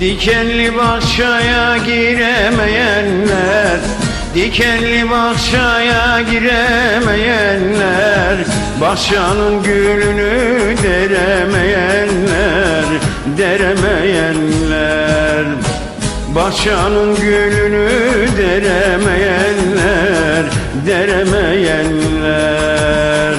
Dikenli bahçaya giremeyenler Dikenli bahçaya giremeyenler Bahçanın gülünü deremeyenler Deremeyenler. Bahçanın gülünü deremeyenler Deremeyenler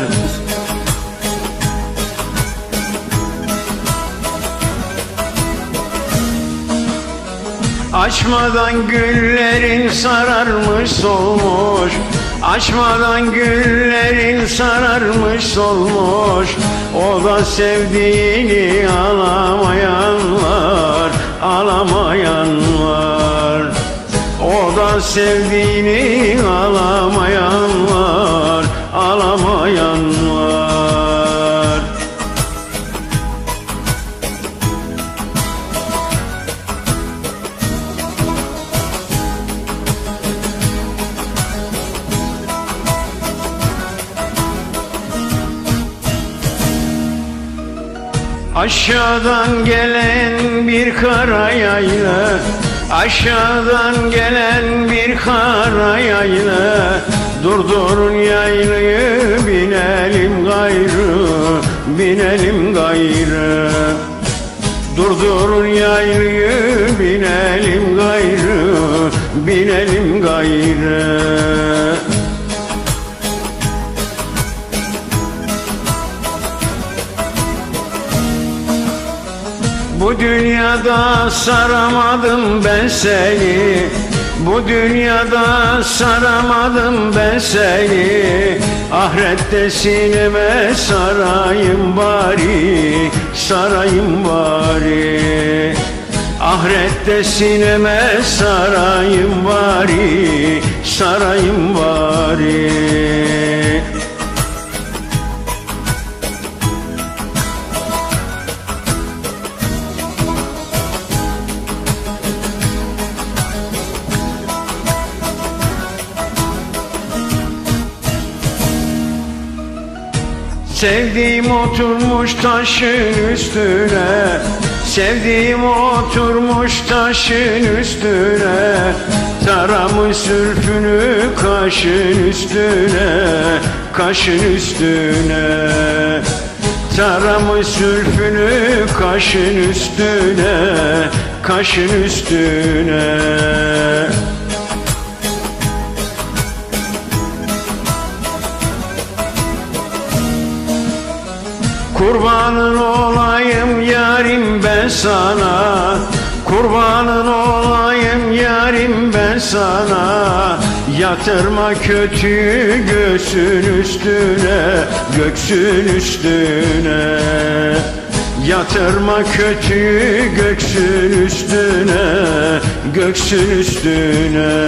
Açmadan güllerin sararmış solmuş Açmadan güllerin sararmış solmuş O da sevdiğini alamayan var Alamayan var O da sevdiğini alamayan Aşağıdan gelen bir kara yayla Aşağıdan gelen bir kara yayla. Durdurun yaylıyı binelim gayrı Binelim gayrı. Durdurun yaylıyı binelim gayrı Binelim gayrı Bu dünyada saramadım ben seni. Bu dünyada saramadım ben seni. Ahirette sineme sarayım bari Sarayım bari. Ahirette sineme sarayım bari Sarayım bari Sevdiğim oturmuş taşın üstüne. Sevdiğim oturmuş taşın üstüne. Taramış sülfünü kaşın üstüne. Kaşın üstüne. Taramış sülfünü kaşın üstüne. Kaşın üstüne Kurbanın olayım yarim ben sana. Kurbanın olayım yarim ben sana. Yatırma kötü göğsün üstüne Göksün üstüne. Yatırma kötü göksün üstüne Göksün üstüne